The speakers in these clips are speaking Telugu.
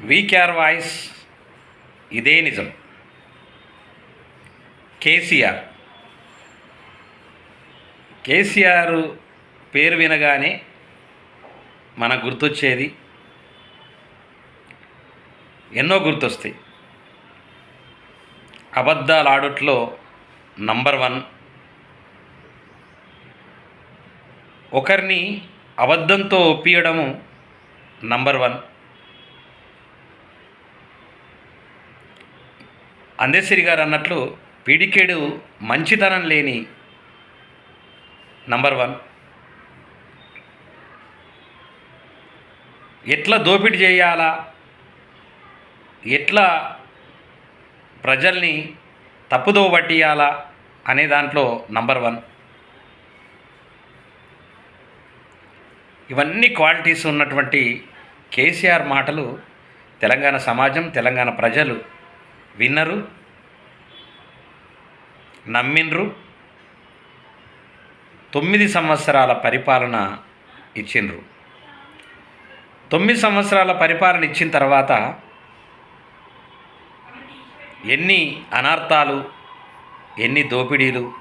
వీకేఆర్ వాయిస్ ఇదే నిజం. కేసీఆర్. కేసీఆర్ పేరు వినగానే మనకు గుర్తొచ్చేది ఎన్నో గుర్తొస్తాయి. అబద్ధాలు ఆడట్లో నంబర్ వన్. ఒకరిని అబద్ధంతో ఒప్పియడము నంబర్ వన్. అందేశ్వరి గారు అన్నట్లు పీడికేడు మంచితనం లేని నంబర్ వన్. ఎట్లా దోపిడీ చేయాలా? ఎట్లా ప్రజల్ని తప్పుదో పట్టియాలా అనే దాంట్లో నంబర్ వన్. ఇవన్నీ క్వాలిటీస్ ఉన్నటువంటి కేసీఆర్ మాటలు తెలంగాణ సమాజం తెలంగాణ ప్రజలు విన్నరు నమ్మిన్రు తొమ్మిది సంవత్సరాల పరిపాలన ఇచ్చిండ్రు. తొమ్మిది సంవత్సరాల పరిపాలన ఇచ్చిన తర్వాత ఎన్ని అనార్థాలు ఎన్ని దోపిడీలు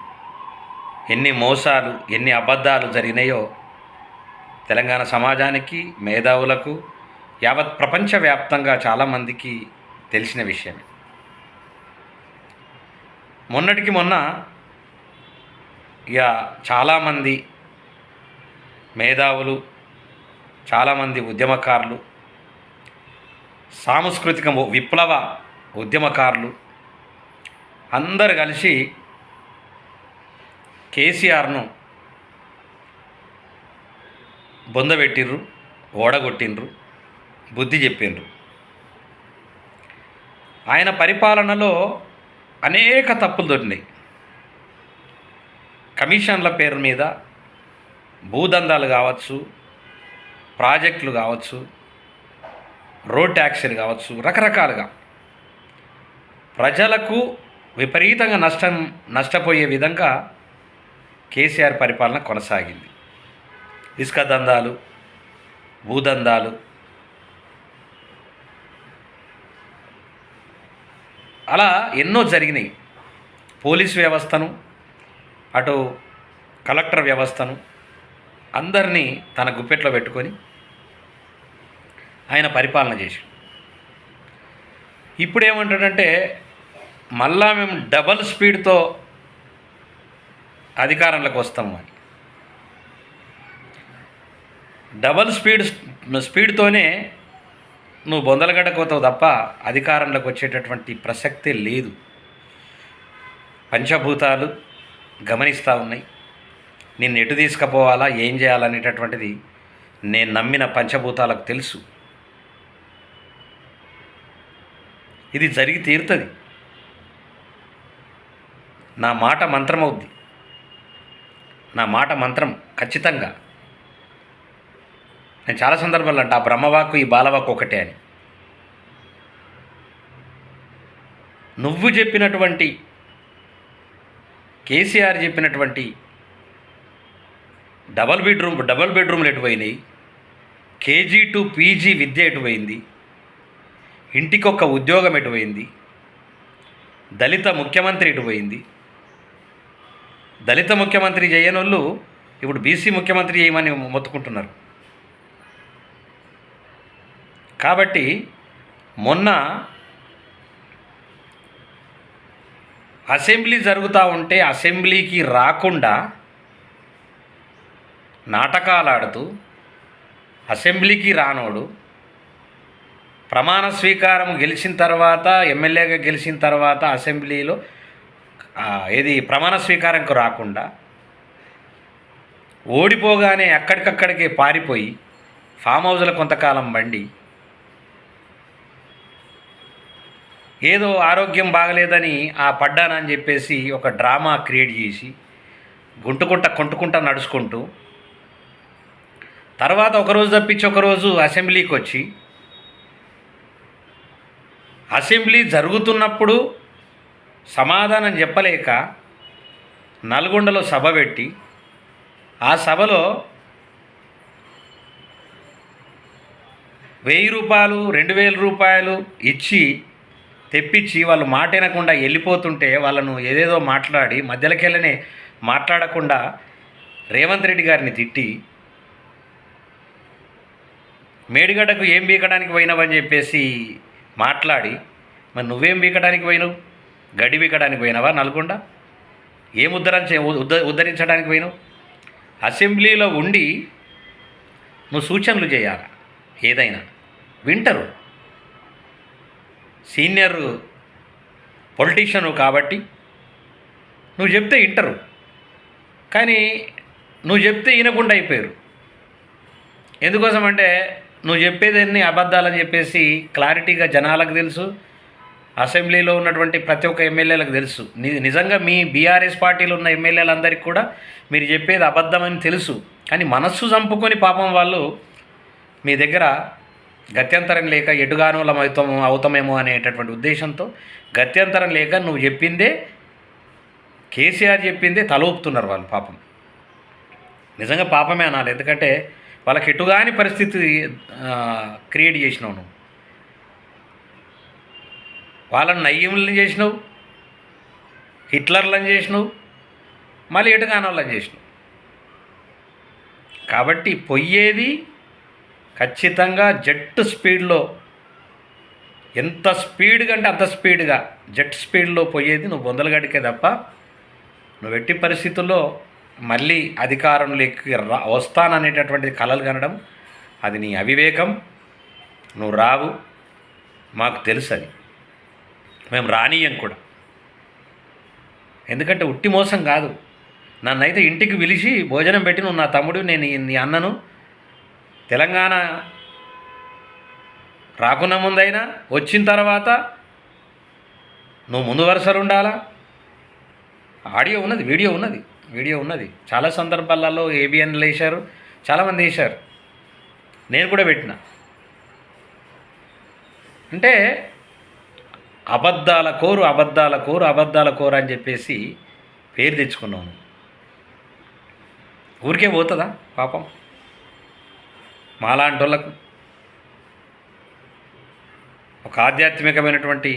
ఎన్ని మోసాలు ఎన్ని అబద్ధాలు జరిగినాయో తెలంగాణ సమాజానికి మేధావులకు యావత్ ప్రపంచవ్యాప్తంగా చాలామందికి తెలిసిన విషయమే. మొన్నటికి మొన్న ఇక చాలామంది మేధావులు చాలామంది ఉద్యమకారులు సాంస్కృతిక విప్లవ ఉద్యమకారులు అందరు కలిసి కేసీఆర్ను బొందబెట్టిర్రు ఓడగొట్టిండ్రు బుద్ధి చెప్పిండ్రు ఆయన పరిపాలనలో అనేక తప్పులు దొరినాయి కమిషన్ల పేరు మీద భూదందాలు కావచ్చు ప్రాజెక్టులు కావచ్చు రోడ్ ట్యాక్సీలు కావచ్చు రకరకాలుగా ప్రజలకు విపరీతంగా నష్టం నష్టపోయే విధంగా కేసీఆర్ పరిపాలన కొనసాగింది. ఇసుక దందాలు భూదందాలు అలా ఎన్నో జరిగినాయి. పోలీస్ వ్యవస్థను అటు కలెక్టర్ వ్యవస్థను అందరినీ తన గుప్పెట్లో పెట్టుకొని ఆయన పరిపాలన చేసి ఇప్పుడు ఏమంటాడంటే మళ్ళా మేము డబల్ స్పీడ్తో అధికారంలోకి వస్తాము అని. డబల్ స్పీడ్ స్పీడ్తోనే నువ్వు బొందలగడ్డకోతావు తప్ప అధికారంలోకి వచ్చేటటువంటి ప్రసక్తే లేదు. పంచభూతాలు గమనిస్తూ ఉన్నాయి. నిన్ను ఎటు తీసుకుపోవాలా ఏం చేయాలనేటటువంటిది నేను నమ్మిన పంచభూతాలకు తెలుసు. ఇది జరిగి తీరుతుంది. నా మాట మంత్రం అవుద్ది నా మాట మంత్రం ఖచ్చితంగా నేను చాలా సందర్భాలు అంటే ఆ బ్రహ్మవాక్కు ఈ బాలవాక్కు ఒకటే అని. నువ్వు చెప్పినటువంటి కేసీఆర్ చెప్పినటువంటి డబల్ బెడ్రూమ్ డబల్ బెడ్రూమ్లు ఎటుపోయినాయి కేజీ టు పీజీ విద్య ఎటుపోయింది ఇంటికొక ఉద్యోగం ఎటుపోయింది దళిత ముఖ్యమంత్రి ఎటుపోయింది దళిత ముఖ్యమంత్రి చేయనోళ్ళు ఇప్పుడు బీసీ ముఖ్యమంత్రి చేయమని మొత్తుకుంటున్నారు. కాబట్టి మొన్న అసెంబ్లీ జరుగుతూ ఉంటే అసెంబ్లీకి రాకుండా నాటకాలు ఆడుతూ అసెంబ్లీకి రానోడు ప్రమాణ స్వీకారం గెలిచిన తర్వాత ఎమ్మెల్యేగా గెలిచిన తర్వాత అసెంబ్లీలో ఏది ప్రమాణ స్వీకారంకు రాకుండా ఓడిపోగానే అక్కడికక్కడికే పారిపోయి ఫామ్ హౌజ్లో కొంతకాలం బండి ఏదో ఆరోగ్యం బాగలేదని ఆ పడ్డానని చెప్పేసి ఒక డ్రామా క్రియేట్ చేసి గుంటుకుంట కొంటుకుంట నడుచుకుంటూ తర్వాత ఒకరోజు తప్పించి ఒకరోజు అసెంబ్లీకి వచ్చి అసెంబ్లీ జరుగుతున్నప్పుడు సమాధానం చెప్పలేక నల్గొండలో సభ పెట్టి ఆ సభలో వెయ్యి రూపాయలు రెండు వేల రూపాయలు ఇచ్చి తెప్పించి వాళ్ళు మాట వినకుండా వెళ్ళిపోతుంటే వాళ్ళను ఏదేదో మాట్లాడి మధ్యలోకెళ్ళనే మాట్లాడకుండా రేవంత్ రెడ్డి గారిని తిట్టి మేడిగడ్డకు ఏం బీకడానికి పోయినావని చెప్పేసి మాట్లాడి మరి నువ్వేం బీకడానికి పోయినావు? గడి బీకడానికి పోయినావా నల్గొండ? ఏం ఉద్ధరించే ఉద్ధరించడానికి పోయినావు? అసెంబ్లీలో ఉండి నువ్వు సూచనలు చేయాలి? ఏదైనా? వింటరు. సీనియర్ పొలిటీషియను కాబట్టి నువ్వు చెప్తే వింటరు కానీ నువ్వు చెప్తే వినకుండా అయిపోయారు. ఎందుకోసం అంటే నువ్వు చెప్పేదన్నీ అబద్ధాలని చెప్పేసి క్లారిటీగా జనాలకు తెలుసు అసెంబ్లీలో ఉన్నటువంటి ప్రతి ఒక్క ఎమ్మెల్యేలకు తెలుసు. నిజంగా మీ బీఆర్ఎస్ పార్టీలో ఉన్న ఎమ్మెల్యేలందరికీ కూడా మీరు చెప్పేది అబద్ధమని తెలుసు. కానీ మనస్సు చంపుకొని పాపం వాళ్ళు మీ దగ్గర గత్యంతరం లేక ఎటుగానులం అవుతామేమో అనేటటువంటి ఉద్దేశంతో గత్యంతరం లేక నువ్వు చెప్పిందే కేసీఆర్ చెప్పిందే తలూపుతున్నారు వాళ్ళు పాపం. నిజంగా పాపమే అనాలి. ఎందుకంటే వాళ్ళకి ఎటుగాని పరిస్థితి క్రియేట్ చేసినావు నువ్వు. వాళ్ళని నయ్యములను చేసినావు హిట్లర్లను చేసినావు మళ్ళీ ఎటుగాని వాళ్ళని చేసినావు. కాబట్టి పొయ్యేది ఖచ్చితంగా జెట్ స్పీడ్లో ఎంత స్పీడ్గా అంటే అంత స్పీడ్గా జెట్ స్పీడ్లో పోయేది నువ్వు బొందలగడికే తప్ప నువ్వు ఎట్టి పరిస్థితుల్లో మళ్ళీ అధికారంలోకి రా వస్తాననేటటువంటి కలలు కనడం అది నీ అవివేకం. నువ్వు రావు. మాకు తెలుసు అది. మేము రానీయం కూడా. ఎందుకంటే ఉట్టి మోసం కాదు. నన్నైతే ఇంటికి పిలిచి భోజనం పెట్టి నువ్వు నా తమ్ముడు నేను నీ అన్నను తెలంగాణ రాకున్న ముందైనా వచ్చిన తర్వాత నువ్వు ముందు వరుసలు ఉండాలా? ఆడియో ఉన్నది వీడియో ఉన్నది వీడియో ఉన్నది. చాలా సందర్భాలలో ఏబిఎన్లు వేశారు చాలామంది వేశారు. నేను కూడా పెట్టిన. అంటే అబద్ధాల కోరు అబద్ధాల కోరు అబద్ధాల కోరు అని చెప్పేసి పేరు తెచ్చుకున్నాను ఊరికే పోతుందా పాపం? మాలాంటి వాళ్ళకు ఒక ఆధ్యాత్మికమైనటువంటి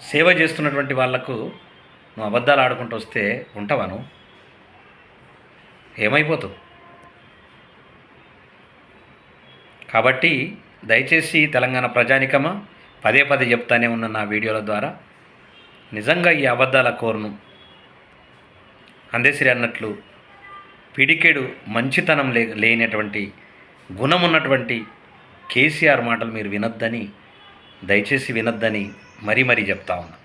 సేవ చేస్తున్నటువంటి వాళ్ళకు నువ్వు అబద్ధాలు ఆడుకుంటూ వస్తే ఉంటావాను ఏమైపోతావు? కాబట్టి దయచేసి తెలంగాణ ప్రజానికమా పదే పదే చెప్తానే ఉన్న నా వీడియోల ద్వారా నిజంగా ఈ అబద్ధాల కోరును. అందేసిరి అన్నట్లు పిడికెడు మంచితనం లే లేనటువంటి గుణం ఉన్నటువంటి కేసీఆర్ మాటలు మీరు వినొద్దని దయచేసి వినొద్దని మరీ మరీ చెప్తా ఉన్నా.